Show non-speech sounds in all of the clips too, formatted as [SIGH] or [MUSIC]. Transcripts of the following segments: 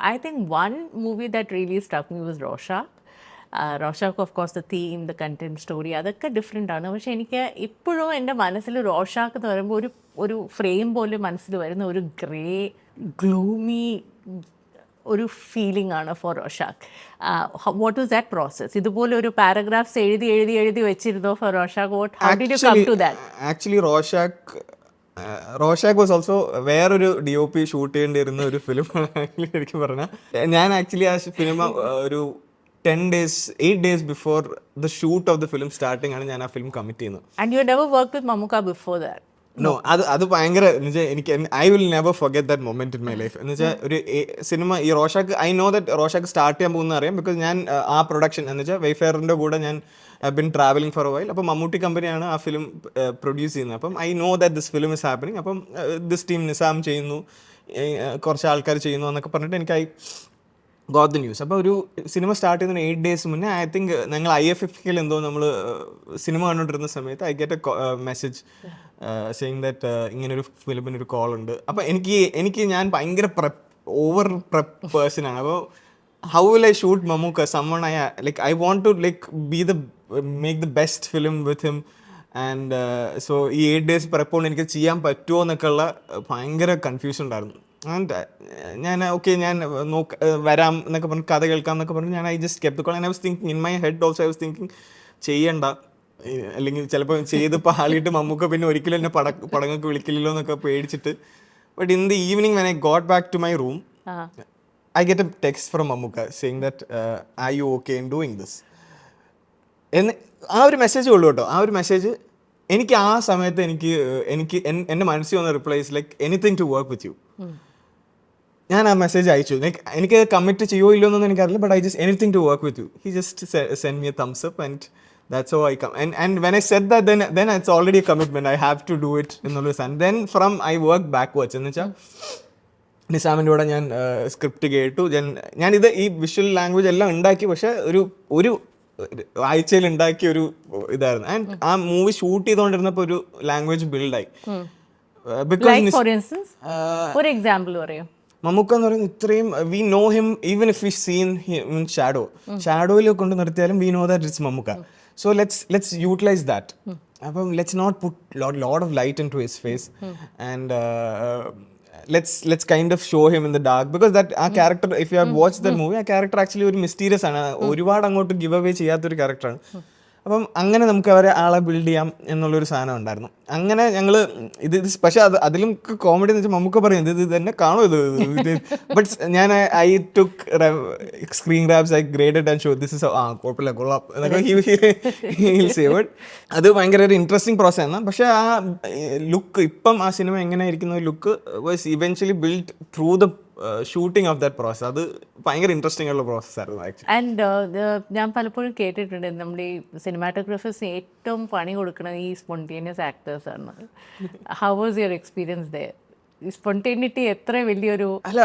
I think one movie that really struck me was Rorschach. Rorschach, of course, the theme, the content story, അതൊക്കെ different ആണ്. പക്ഷേ എനിക്ക് ഇപ്പോഴും എന്റെ മനസ്സിൽ റോഷാക്ക് എന്ന് പറയുമ്പോൾ ഒരു ഒരു ഫ്രെയിം പോലെ മനസ്സിൽ വരുന്ന ഒരു ഗ്രേ ഗ്ലൂമി ഒരു ഫീലിംഗ് ആണ് for Rorschach what was that process ഇതുപോലെ ഒരു പാരഗ്രാഫ്സ് എഴുതി എഴുതി എഴുതി വെച്ചിരുന്നോ for Rorschach what how did you come to that actually Rorschach Rorschach was also വേറൊരു ഡി ഒ പി ഷൂട്ട് ചെയ്യേണ്ടിയിരുന്ന ഒരു ഫിലിം എനിക്ക് പറഞ്ഞാൽ ഞാൻ ആക്ച്വലി ആ സിനിമ ഒരു ten days eight days before the shoot of the film starting ആണ് ഞാൻ ആ ഫിലിം കമ്മിറ്റ് ചെയ്യുന്നത്. And you never work with Mammukka before that no അത് അത് ഭയങ്കര എനിക്ക് I will never forget that moment in my life എന്ന് വെച്ചാൽ ഒരു സിനിമ ഈ Rorschach I know that Rorschach start ചെയ്യാൻ പോകുന്ന അറിയാം ബിക്കോസ് ഞാൻ ആ പ്രൊഡക്ഷൻ എന്ന് വെച്ചാൽ വെയ്ഫെയറിന്റെ കൂടെ ഞാൻ ബിൻ ട്രാവലിംഗ് ഫോർ വൈൽ അപ്പം മമ്മൂട്ടി കമ്പനിയാണ് ആ ഫിലിം പ്രൊഡ്യൂസ് ചെയ്യുന്നത്. അപ്പം I know that this film is happening അപ്പം ദിസ് ടീം നിസാം ചെയ്യുന്നു കുറച്ച് ആൾക്കാർ ചെയ്യുന്നു എന്നൊക്കെ പറഞ്ഞിട്ട് എനിക്ക് ഐ ദ ന്യൂസ് അപ്പോൾ ഒരു സിനിമ സ്റ്റാർട്ട് ചെയ്യുന്ന എയ്റ്റ് ഡേയ്സ് മുന്നേ ഐ തിങ്ക് ഞങ്ങൾ ഐ എഫ് എഫ് കെയിൽ എന്തോ നമ്മൾ സിനിമ കണ്ടുകൊണ്ടിരുന്ന സമയത്ത് I get a message saying that ഇങ്ങനെ ഒരു ഫിലിമിന് ഒരു കോൾ ഉണ്ട്. അപ്പോൾ എനിക്ക് എനിക്ക് ഞാൻ ഭയങ്കര പ്രെപ്പ് ഓവർ പ്രെപ്പ് ആണ്. അപ്പോൾ how will I shoot Mammookka summon I like I want to like be the make the best film with him and so ഈ എയ്റ്റ് ഡേയ്സ് പ്രെപ്പോണ്ട് എനിക്ക് ചെയ്യാൻ പറ്റുമോ എന്നൊക്കെയുള്ള ഭയങ്കര കൺഫ്യൂഷൻ ഉണ്ടായിരുന്നു. ഞാൻ ഓക്കെ ഞാൻ നോക്ക വരാം എന്നൊക്കെ പറഞ്ഞ് കഥ കേൾക്കാം എന്നൊക്കെ പറഞ്ഞ് ഞാൻ I just kept call. I was thinking in my head also I was thinking ചെയ്യണ്ട. അല്ലെങ്കിൽ ചിലപ്പോൾ ചെയ്ത് പാളിയിട്ട് മമ്മൂക്ക പിന്നെ ഒരിക്കലും എന്നെ പട പടങ്ങൾക്ക് വിളിക്കില്ലല്ലോ എന്നൊക്കെ പേടിച്ചിട്ട്. But in the evening when I got back to my room I get a text from Mammookka saying that I you okay in doing this എന്ന് ആ ഒരു മെസ്സേജ് ഉള്ളൂ കേട്ടോ. ആ ഒരു മെസ്സേജ് എനിക്ക് ആ സമയത്ത് എനിക്ക് എനിക്ക് എൻ- എന്റെ മനസ്സിൽ വന്ന replies like anything to work with you ഞാൻ ആ മെസ്സേജ് അയച്ചു. ലൈക്ക് എനിക്ക് കമ്മിറ്റ് ചെയ്യുമോ ഇല്ലയോ എന്നൊന്നും എനിക്കറിയില്ല but I just anything to work with you he just send me a thumbs up and that's oh I come and and when I set that then then it's already a commitment I have to do it എന്നുള്ള San then from I work back watch എന്ന് വെച്ചാൽ നിസാമിന്റെ കൂടെ ഞാൻ script കേട്ടു. ഞാൻ ഞാനിത് ഈ visual language എല്ലാം ഉണ്ടാക്കി പക്ഷെ ഒരു ഒരു ആഴ്ചയിൽ ഉണ്ടാക്കിയ ഒരു ഇതായിരുന്നു. ആൻഡ് ആ മൂവി ഷൂട്ട് ചെയ്തുകൊണ്ടിരുന്നപ്പോൾ ഒരു ലാംഗ്വേജ് ബിൽഡായി ബിക്കോസ് ഒരു എക്സാമ്പിൾ പറയൂ. മമ്മൂക്ക എന്ന് പറയുന്നത് ഇത്രയും we know him even if we seen in shadow ഷാഡോയിൽ കൊണ്ട് നിർത്തിയാലും we know that it's Mammookka. So let's let's utilize that അപ്പം let's not put lot lot of light in to his face and let's let's kind of show him in the dark because that ആ character if you have watch the movie ആ character actually ഒരു mysterious ആണ്. ഒരുപാട് അങ്ങോട്ട് give away ചെയ്യാത്തൊരു ക്യാരക്ടറാണ് അപ്പം അങ്ങനെ നമുക്ക് അവരെ ആളെ ബിൽഡ് ചെയ്യാം എന്നുള്ളൊരു സാധനം ഉണ്ടായിരുന്നു. അങ്ങനെ ഞങ്ങൾ ഇത് ഇത് പക്ഷേ അത് അതിലും കോമഡി എന്ന് വെച്ചാൽ നമുക്ക് പറയും ഇത് ഇത് തന്നെ കാണും ഇത് ബട്ട് ഞാൻ I took screen grabs I graded and show this is ആ കുഴപ്പമില്ല കൊള്ളാം എന്നൊക്കെ ബട്ട് അത് ഭയങ്കര ഒരു ഇൻട്രസ്റ്റിംഗ് പ്രോസസ് ആണ് പക്ഷേ ആ ലുക്ക് ഇപ്പം ആ സിനിമ എങ്ങനെ ഇരിക്കുന്ന look was eventually build through the shooting of that process അത് ഭയങ്കര ഇൻട്രസ്റ്റിംഗ് ഉള്ള പ്രോസസ് ആയിരുന്നു ആക്ച്വലി ആൻഡ് uh, ഞാൻ പലപ്പോഴും കേട്ടിട്ടുണ്ട് നമ്മുടെ ഈ സിനിമാറ്റോഗ്രാഫേഴ്സിന് ഏറ്റവും പണി കൊടുക്കുന്നത് ഈ സ്പോണ്ടേനിയസ് ആക്ടേഴ്സ് ആണ്. How was your experience there ഈ സ്പോണ്ടേനിറ്റി എത്ര വലിയൊരു അല്ല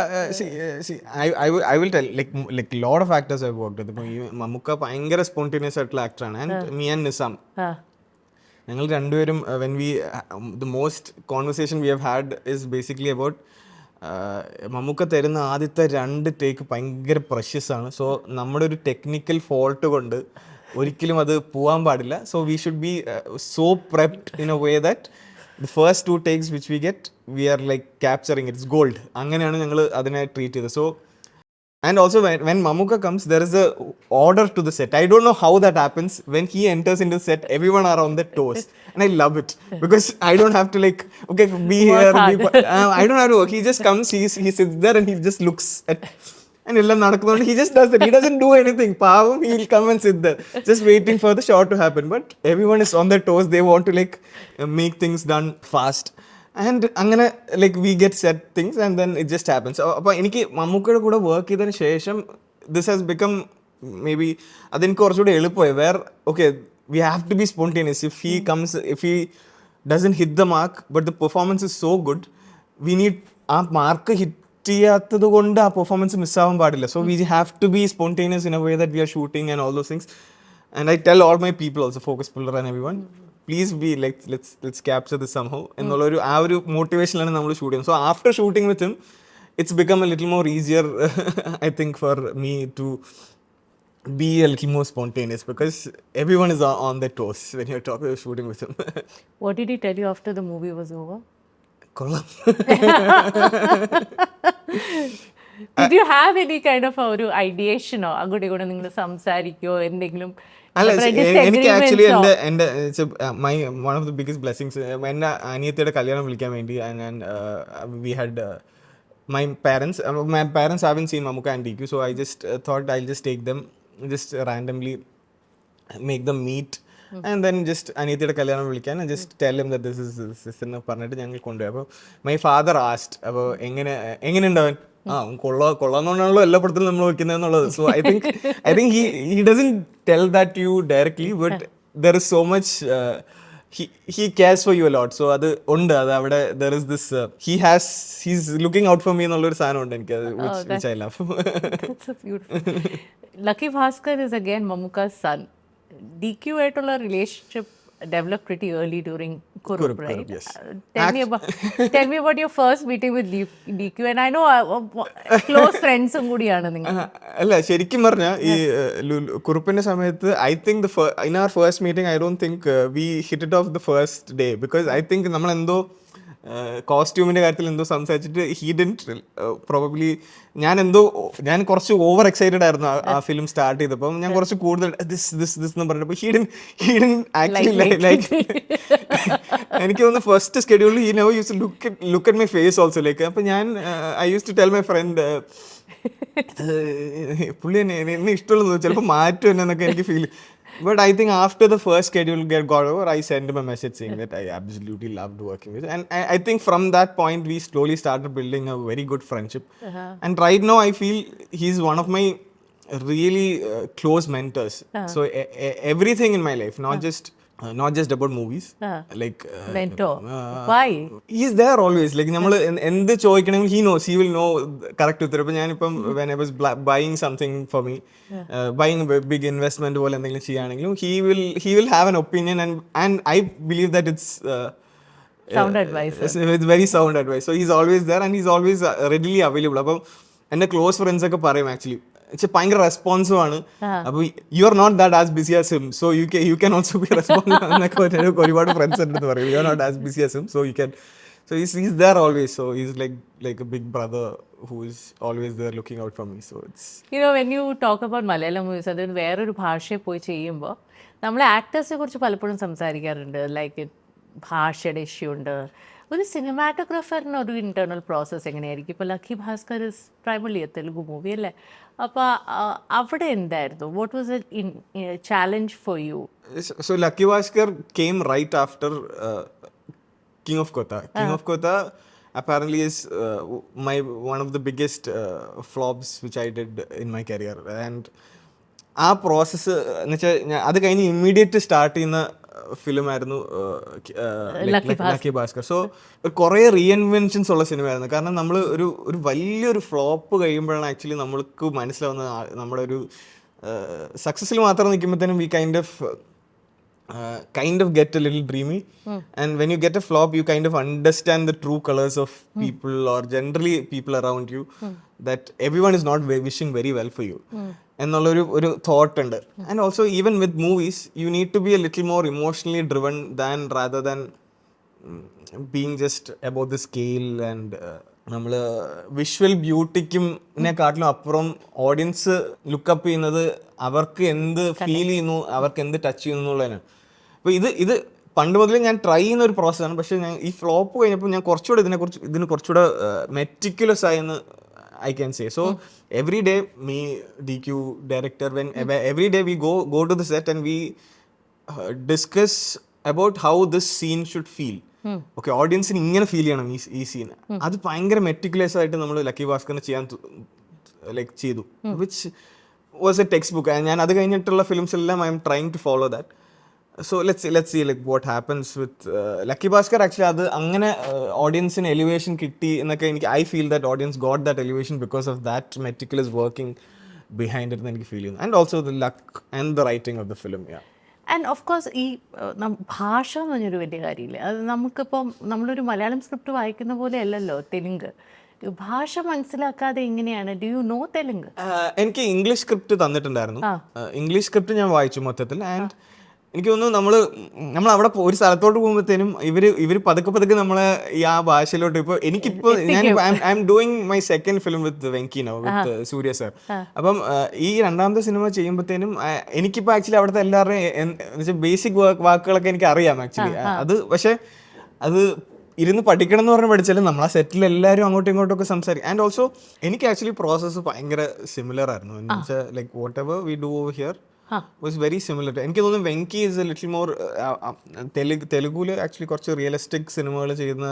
I will tell like like load of actors I work ഇപ്പോൾ ഈ മമ്മുക്ക ഭയങ്കര സ്പോണ്ടേനിയസ് ആയിട്ടുള്ള ആക്ടറാണ് ആൻഡ് മീ ആൻഡ് നിസാം ഞങ്ങൾ രണ്ടുപേരും when we the most conversation we have had is basically about Mammookka തരുന്ന ആദ്യത്തെ രണ്ട് ടേക്ക് ഭയങ്കര പ്രഷ്യസ് ആണ്. സോ നമ്മുടെ ഒരു ടെക്നിക്കൽ ഫോൾട്ട് കൊണ്ട് ഒരിക്കലും അത് പോകാൻ പാടില്ല. So we should be so prepped in a way that the first two takes which we get we are like capturing it's gold അങ്ങനെയാണ് ഞങ്ങൾ അതിനെ ട്രീറ്റ് ചെയ്തത്. So And also, when, when Mamuka comes, there is a order to the set. I don't know how that happens. When he enters into the set, everyone are on their toes, and I love it because I don't have to like okay be here. Be, uh, I don't have to work. He just comes. He he sits there and he just looks at. And എല്ലാം നടക്കുന്നതുകൊണ്ട് he just does that. He doesn't do anything. പാവം he'll come and sit there, just waiting for the shot to happen. But everyone is on their toes. They want to like uh, make things done fast. and അങ്ങനെ like we get set things and then it just happens അപ്പോൾ എനിക്ക് മമ്മൂക്കയുടെ കൂടെ work ചെയ്തതിന് ശേഷം this has become may be അതെനിക്ക് കുറച്ചുകൂടി എളുപ്പമായി. Where okay we have to be spontaneous if he comes if he doesn't hit the mark but the performance is so good we need ആ മാർക്ക് ഹിറ്റ് ചെയ്യാത്തത് കൊണ്ട് ആ performance മിസ്സാവാൻ പാടില്ല. So we have to be spontaneous in a way that we are shooting and all those things and I tell all my people also focus pillar and every one please be like let's let's capture this somehow എന്നുള്ള ഒരു ആ ഒരു മോട്ടിവേഷനിലാണ് നമ്മൾ shoot ചെയ്യുന്നത് so after shooting with him it's become a little more easier i think for me to be a little more spontaneous because everyone is on, on their toes when you're talking shooting with him What did he tell you after the movie was over? കൊള്ളാം Did you have any kind of a ഒരു ഐഡിയേഷനോ അങ്ങോട്ടും ഇങ്ങോട്ടും നിങ്ങൾ സംസാരിക്കോ എന്തെങ്കിലും അല്ല എനിക്ക് actually? എന്റെ എന്റെ my one of the biggest blessings എന്റെ അനിയത്തിയുടെ കല്യാണം വിളിക്കാൻ വേണ്ടി ഞാൻ we had my parents my parents haven't seen Mammukka and D Q so I just thought I just take them just randomly make them meet and then just അനിയത്തിയുടെ കല്യാണം വിളിക്കാൻ just tell them this is this എന്ന് പറഞ്ഞിട്ട് ഞങ്ങൾ കൊണ്ടുപോയി. അപ്പോൾ my father asked അപ്പോൾ എങ്ങനെ എങ്ങനെ ഉണ്ടാവൻ ആ കൊള്ള കൊള്ളാ കൊള്ളാന്നുകൊണ്ടാണല്ലോ എല്ലാ പടത്തിലും നമ്മൾ വെക്കുന്നത് എന്നുള്ളത്. So I think I think he doesn't tell that you directly but there is so much he cares for you lot so അത് ഉണ്ട്. അത് അവിടെ there is this he has he's looking out for me എന്നുള്ളൊരു സാധനം ഉണ്ട് എനിക്ക്. അത് I love [LAUGHS] beautiful. Lucky Bhaskar is again Mamuka's son. DQ ആയിട്ടുള്ള relationship developed pretty early during Kurup, Kurup, right? Kurup, yes. Uh, tell Act- me about tell me about your first meeting with DQ and I know uh, uh, close കൂടിയാണ് നിങ്ങൾ അല്ല ശരിക്കും പറഞ്ഞാൽ ഈ കുറുപ്പിന്റെ സമയത്ത് I think the in our first meeting I don't think we hit it off the first day because I think നമ്മൾ എന്തോ കോസ്റ്റ്യൂമിന്റെ കാര്യത്തിൽ എന്തോ സംസാരിച്ചിട്ട് ഹീ ഡെന്റ് പ്രോബബ്ലി ഞാൻ എന്തോ ഞാൻ കുറച്ച് ഓവർ എക്സൈറ്റഡ് ആയിരുന്നു ആ- ഫിലിം സ്റ്റാർട്ട് ചെയ്തപ്പോൾ ഞാൻ കുറച്ച് കൂടുതൽ ദിസ് ദിസ് ദിസ് എന്ന് പറഞ്ഞപ്പോൾ he done he done actually like എനിക്ക് തോന്നുന്നു first സ്കെഡ്യൂളിൽ he no use look look at my face also like അപ്പം ഞാൻ I use to tell my friend പുള്ളി എന്നെ എന്നെ ഇഷ്ടമുള്ളത് ചിലപ്പോൾ മാറ്റും എന്നെ എന്നൊക്കെ എനിക്ക് feel but I think after the first schedule get got over, I sent him a message saying that I absolutely loved working with, him. and I, I think from that point we slowly started building a very good friendship. Uh-huh. And right now I feel he's one of my really uh, close mentors. Uh-huh. So everything in my life, not uh-huh. just uh, just about movies movies like mentor why is there always like നമ്മൾ എന്ത് ചോദിക്കണമെങ്കിൽ he knows he will know correct ഉത്തരം ഇപ്പം ഞാനിപ്പം when I was buying something for me buying big investment പോലെ എന്തെങ്കിലും ചെയ്യുകയാണെങ്കിലും he will he will have an opinion and and I believe that it's. With very sound advice so he's always there and he's always readily available അപ്പം എന്റെ close friends ഒക്കെ പറയും actually ഭയങ്കര responsive ആണ്. അപ്പൊ you are not that as busy as him so you you can also be response എന്നൊക്കെ ഒരു- ഒരുപാട് ഫ്രണ്ട്സ് ഉണ്ട് പറയും. You are not as busy as him so you can so is is there always so is like like a big brother who is always there looking out for me so it's you know when you talk about Malayalam movies അത് വേറൊരു ഭാഷയെ പോയി ചെയ്യുമ്പോൾ നമ്മൾ ആക്ടേഴ്സിനെ കുറിച്ച് പലപ്പോഴും സംസാരിക്കാറുണ്ട്. Like ഭാഷയുടെ ഇഷ്യൂ ഉണ്ട്. ഒരു സിനിമാറ്റോഗ്രാഫറിന് ഒരു ഇന്റേർണൽ പ്രോസസ്സ് എങ്ങനെയായിരിക്കും? ഇപ്പോൾ Lucky Bhaskar is primarily a Telugu movie അല്ലേ? അപ്പോൾ അവിടെ എന്തായിരുന്നു? What was a challenge for you so Lucky Bhaskar came right after King of King King of Kota apparently is uh, my one of the biggest uh, flops which I did in my career. And ആ process എന്ന് വെച്ചാൽ അത് കഴിഞ്ഞ് immediate start ചെയ്യുന്ന film ആയിരുന്നു Lucky Bhaskar. So കുറേ reinventions ഉള്ള സിനിമയായിരുന്നു. കാരണം നമ്മൾ ഒരു ഒരു വലിയൊരു ഫ്ലോപ്പ് കഴിയുമ്പോഴാണ് ആക്ച്വലി നമ്മൾക്ക് മനസ്സിലാവുന്ന നമ്മുടെ ഒരു സക്സസ്സിൽ മാത്രം നിൽക്കുമ്പോഴത്തേനും we kind of uh, kind of get a little dreamy and when you get a flop you kind of understand the true colors of people or generally people around you that everyone is not ve- wishing very well for you എന്നുള്ളൊരു ഒരു thought ഉണ്ട് and also even with movies you need to be a little more emotionally driven than rather than being just about the scale and നമ്മൾ visual ബ്യൂട്ടിക്കും കാട്ടിലും അപ്പുറം audience lookup ചെയ്യുന്നത് അവർക്ക് എന്ത് ഫീൽ ചെയ്യുന്നു അവർക്ക് എന്ത് ടച്ച് ചെയ്യുന്നു എന്നുള്ളതിനാണ്. അപ്പോൾ ഇത് ഇത് പണ്ട് മുതലേ ഞാൻ ട്രൈ ചെയ്യുന്ന ഒരു പ്രോസസ്സാണ് പക്ഷേ ഞാൻ ഈ ഫ്ലോപ്പ് കഴിഞ്ഞപ്പോൾ ഞാൻ കുറച്ചുകൂടെ ഇതിനെക്കുറിച്ച് ഇതിന് കുറച്ചുകൂടെ മെറ്റിക്കുലസ് ആയെന്ന് I can say so every day me D Q director when every day we go go to the set and we discuss about how this scene should feel okay ഓഡിയൻസിന് ഇങ്ങനെ feel ചെയ്യണം ഈ ഈ scene അത് ഭയങ്കര മെറ്റിക്കുലേസ് ആയിട്ട് നമ്മൾ lucky ഭാസ്കറിന് ചെയ്യാൻ ലൈക്ക് ചെയ്തു. Which was a textbook ഞാൻ അത് കഴിഞ്ഞിട്ടുള്ള ഫിലിംസ് എല്ലാം I'm trying to follow that so let's let see like what happens with Lucky Bhaskar actually അത് അങ്ങനെ ഓഡിയൻസിന് എലിവേഷൻ കിട്ടി എന്നൊക്കെ എനിക്ക് I feel that audience got that elevation because of that meticulous working behind എന്ന് എനിക്ക് feel ചെയ്യുന്നു. And also the luck and the writing of the film yeah and of course ഈ ഭാഷ എന്ന് പറഞ്ഞൊരു വലിയ കാര്യമില്ല? അത് നമുക്കിപ്പം നമ്മളൊരു മലയാളം സ്ക്രിപ്റ്റ് വായിക്കുന്ന പോലെ അല്ലല്ലോ തെലുങ്ക്. ഭാഷ മനസ്സിലാക്കാതെ എങ്ങനെയാണ്? Do you know Telugu? എനിക്ക് ഇംഗ്ലീഷ് സ്ക്രിപ്റ്റ് തന്നിട്ടുണ്ടായിരുന്നു. ഇംഗ്ലീഷ് സ്ക്രിപ്റ്റ് ഞാൻ വായിച്ചു മൊത്തത്തിൽ. ആൻഡ് എനിക്ക് തോന്നുന്നു നമ്മൾ നമ്മൾ അവിടെ ഒരു സ്ഥലത്തോട്ട് പോകുമ്പോഴത്തേനും ഇവർ ഇവർ പതുക്കെ പതുക്കെ നമ്മളെ ഈ ആ ഭാഷയിലോട്ട് ഇപ്പോൾ എനിക്കിപ്പോൾ ഞാൻ I'm doing my second film with വെങ്കിനോ with Surya sir അപ്പം ഈ രണ്ടാമത്തെ സിനിമ ചെയ്യുമ്പോഴത്തേനും എനിക്കിപ്പോൾ ആക്ച്വലി അവിടുത്തെ എല്ലാവരുടെയും ബേസിക് വാക്കുകളൊക്കെ എനിക്ക് അറിയാം ആക്ച്വലി അത് പക്ഷേ അത് ഇരുന്ന് പഠിക്കണം എന്ന് പറഞ്ഞ് പഠിച്ചാലും നമ്മൾ ആ സെറ്റിൽ എല്ലാവരും അങ്ങോട്ടും ഇങ്ങോട്ടും ഒക്കെ സംസാരിക്കും. ആൻഡ് ഓൾസോ എനിക്ക് ആക്ച്വലി പ്രോസസ്സ് ഭയങ്കര സിമിലർ ആയിരുന്നു. എന്ന് വെച്ചാൽ like whatever we do over here was very similar എനിക്ക് തോന്നുന്നു Venky is a little more Telugu തെലുഗുൽ actually കുറച്ച് റിയലിസ്റ്റിക് സിനിമകൾ ചെയ്യുന്ന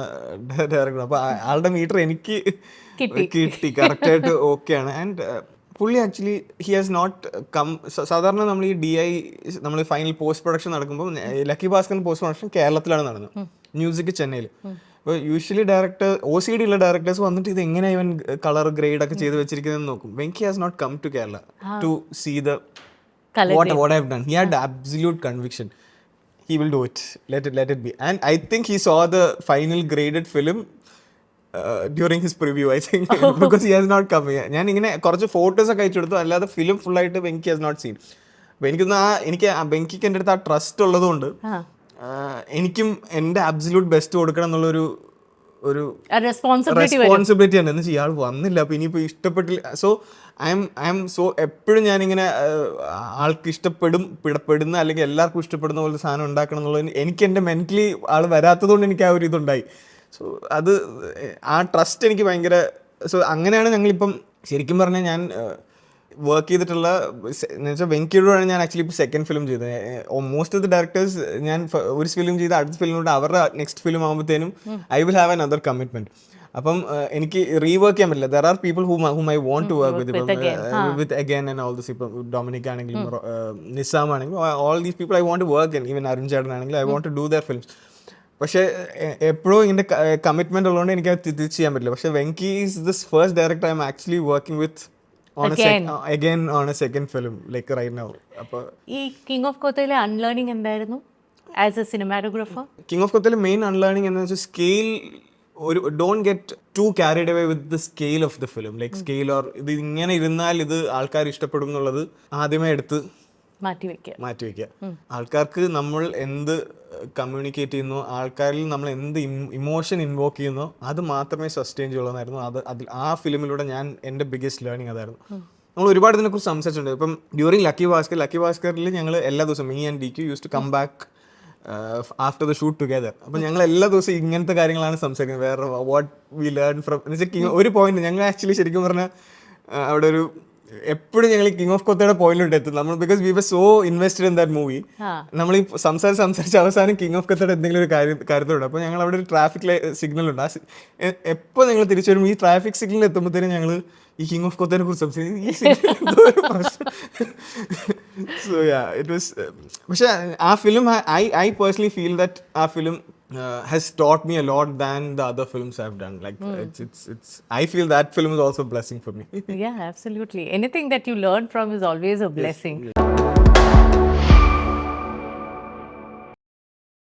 ഡയറക്ടർ അപ്പോൾ ആളുടെ മീറ്റർ എനിക്ക് കിട്ടി. കറക്റ്റായിട്ട് ഓക്കെയാണ് ആൻഡ് പുള്ളി actually he has not come സാധാരണ നമ്മൾ ഈ ഡി ഐ നമ്മൾ ഫൈനൽ പോസ്റ്റ് പ്രൊഡക്ഷൻ നടക്കുമ്പോൾ ലക്കി ഭാസ്കർ പോസ്റ്റ് പ്രൊഡക്ഷൻ കേരളത്തിലാണ് നടന്നത്. മ്യൂസിക് ചെന്നൈയിൽ അപ്പോൾ usually director O C D ഉള്ള ഡയറക്ടേഴ്സ് വന്നിട്ട് ഇത് എങ്ങനെയാണ് ഇവൻ കളർ ഗ്രേഡ് ഒക്കെ ചെയ്ത് വെച്ചിരിക്കുന്നത് നോക്കും. Venky has not come to Kerala to see the what what I've done. He had absolute conviction. He will do it. Let it let it be. And I think he saw the final graded film uh, during his preview. I think because he has not come. here. ഞാൻ ഇങ്ങനെ കുറച്ച് photos ഒക്കെ അയച്ചു കൊടുത്തു അല്ലാതെ film full ആയിട്ട് Venky has not seen അപ്പോൾ എനിക്കൊന്ന് ആ എനിക്ക് ബെങ്കിക്ക് എന്റെ അടുത്ത് ആ ട്രസ്റ്റ് ഉള്ളതുകൊണ്ട് എനിക്കും എന്റെ അബ്സല്യൂട്ട് ബെസ്റ്റ് കൊടുക്കണം എന്നുള്ളൊരു ഒരു റെസ്പോൺസിബിലിറ്റി ആണ്. എന്ന് ഇയാൾ വന്നില്ല. അപ്പൊ ഇനിയിപ്പോ ഇഷ്ടപ്പെട്ടില്ല. So I'm I'm so എപ്പോഴും ഞാനിങ്ങനെ ആൾക്ക് ഇഷ്ടപ്പെടും പിടപ്പെടുന്ന അല്ലെങ്കിൽ എല്ലാവർക്കും ഇഷ്ടപ്പെടുന്ന പോലെ സാധനം ഉണ്ടാക്കണം എന്നുള്ളത് എനിക്ക് എന്റെ മെന്റലി ആൾ വരാത്തതുകൊണ്ട് എനിക്ക് ആ ഒരു ഇതുണ്ടായി. സോ അത് ആ ട്രസ്റ്റ് എനിക്ക് ഭയങ്കര സോ അങ്ങനെയാണ് ഞങ്ങളിപ്പം ശരിക്കും പറഞ്ഞാൽ ഞാൻ വർക്ക് ചെയ്തിട്ടുള്ള എന്നുവെച്ചാൽ വെങ്കിയോടാണ് ഞാൻ ആക്ച്വലി ഇപ്പോൾ സെക്കൻഡ് ഫിലിം ചെയ്തത്. മോസ്റ്റ് ഓഫ് ദി ഡയറക്ടേഴ്സ് ഞാൻ ഒരു ഫിലിം ചെയ്ത് അടുത്ത ഫിലിമിലൂടെ അവരുടെ next film ആകുമ്പോഴത്തേനും I will have another commitment അപ്പം എനിക്ക് റീവർക്ക് ചെയ്യാൻ പറ്റില്ല. There are people whom whom I want to work with with again and all this ഇപ്പം ഡൊമിനിക് ആണെങ്കിലും നിസാം ആണെങ്കിലും all these people I want work even Arun ചേട്ടൻ ആണെങ്കിലും I want to do their films പക്ഷേ എപ്പോഴും ഇതിന്റെ കമ്മിറ്റ്മെന്റ് ഉള്ളതുകൊണ്ട് എനിക്ക് അത് തിരിച്ച് ചെയ്യാൻ പറ്റില്ല. പക്ഷേ Venky is this first director I'm actually working with again on a second film like right now അപ്പോൾ ഈ കിങ് ഓഫ് കോത്തയിലെ അൺലേണിംഗ് എന്തായിരുന്നു? As a cinematographer King of കൊത്തയിലെ main unlearning എന്ന് വെച്ചാൽ സ്കെയിൽ ഒരു don't get to carried away with the scale of the film like scale or ഇത് ഇങ്ങനെ ഇരുന്നാൽ ഇത് ആൾക്കാർ ഇഷ്ടപ്പെടും എന്നുള്ളത് ആദ്യമേ എടുത്ത് മാറ്റി വെക്കുക. മാറ്റി വെക്കുക. ആൾക്കാർക്ക് നമ്മൾ എന്ത് കമ്മ്യൂണിക്കേറ്റ് ചെയ്യുന്നു ആൾക്കാരിൽ നമ്മൾ എന്ത് ഇമോഷൻ ഇൻവോക്ക് ചെയ്യുന്നു അത് മാത്രമേ സസ്റ്റെയിൻ ചെയ്യുള്ളൂ അത് അതിൽ ആ ഫിലിമിലൂടെ ഞാൻ എന്റെ ബിഗ്ഗസ്റ്റ് ലേണിംഗ് അതായിരുന്നു. നമ്മൾ ഒരുപാട് ഇതിനെക്കുറിച്ച് സംസാരിച്ചിട്ടുണ്ട്. ഇപ്പം ഡ്യൂറിങ് ലക്കി ഭാസ്കർ ലക്കി ഭാസ്കറിൽ ഞങ്ങൾ എല്ലാ ദിവസവും me and D Q use to come back after the shoot together അപ്പം ഞങ്ങൾ എല്ലാ ദിവസവും ഇങ്ങനത്തെ കാര്യങ്ങളാണ് സംസാരിക്കുന്നത്. വേറെ വാട്ട് വി ലേൺ ഫ്രം എന്ന് വെച്ചാൽ ഒരു പോയിന്റ് ഞങ്ങൾ ആക്ച്വലി ശരിക്കും പറഞ്ഞാൽ അവിടെ ഒരു എപ്പോഴും ഞങ്ങൾ കിങ് ഓഫ് കൊത്തയുടെ പോയിന്റിലോട്ട് എത്തും നമ്മൾ because we were so invested in that movie നമ്മൾ ഈ സംസാരിച്ച് സംസാരിച്ച് അവസാനം കിങ് ഓഫ് കൊത്തയുടെ എന്തെങ്കിലും ഒരു കാര്യം കാര്യത്തോടെ അപ്പോൾ ഞങ്ങൾ അവിടെ ഒരു ട്രാഫിക് സിഗ്നൽ ഉണ്ട്. ആ എപ്പോൾ ഞങ്ങൾ തിരിച്ചു വരുമ്പോൾ ഈ ട്രാഫിക് സിഗ്നൽ എത്തുമ്പോഴത്തേനും ഞങ്ങൾ ഈ കിങ് ഓഫ് കൊത്തനെ കുറിച്ച് സംസാരിക്കും. സോ യാ ഇറ്റ് വാസ് പക്ഷേ ആ film I I personally feel that ആ film Uh, has taught me a lot than the other films I've done. Like hmm. it's, it's, it's, I feel that film is also a blessing for me. [LAUGHS] yeah absolutely anything that you learn from is always a blessing